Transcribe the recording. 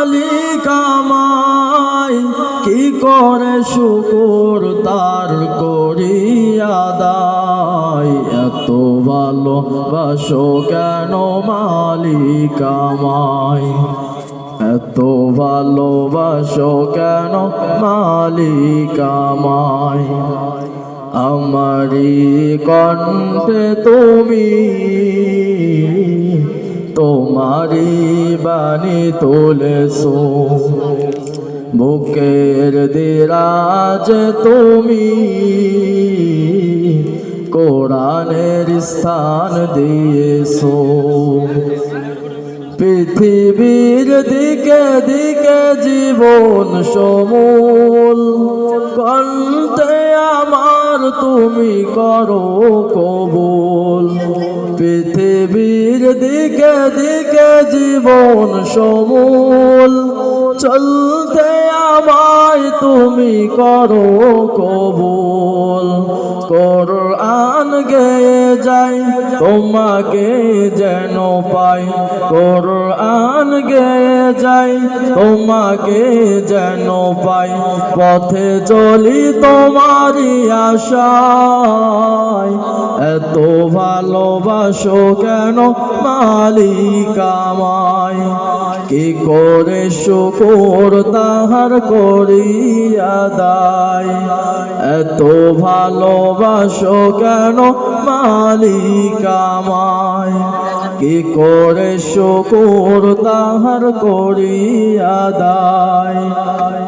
মালিক কি করে শুকুর তার করিয়া দায় এত ভালোবাসো কেন মালিক আমায়? এত ভালোবাসো কেন মালিক আমায়? আমারি কণ্ঠে তুমি তোমারি বাণী তুলেছো। বুকের দিরাজ তুমি কোরআনের স্থান দিয়েছ। পৃথিবীর দিকে দিকে জীবন সমূল, কণ্ঠে আমার তুমি করো কবুল। দিকে দিকে জীবন সমূল। চলতে আমায় তুমি করো কবুল। কোরআন গেয়ে যাই, তোমাকে যেন পাই। কোরআন গেয়ে যাই তোমাকে যেন পাই। পথে চলি তোমারই আশায়। এত ভালোবাসো কেন মালিক আমায়? কি করে শুকুর তাহার করিয়া দায়? এত ভালোবাসো কেন মালিক কি করে শুকুর তাহার করিয়া দায়?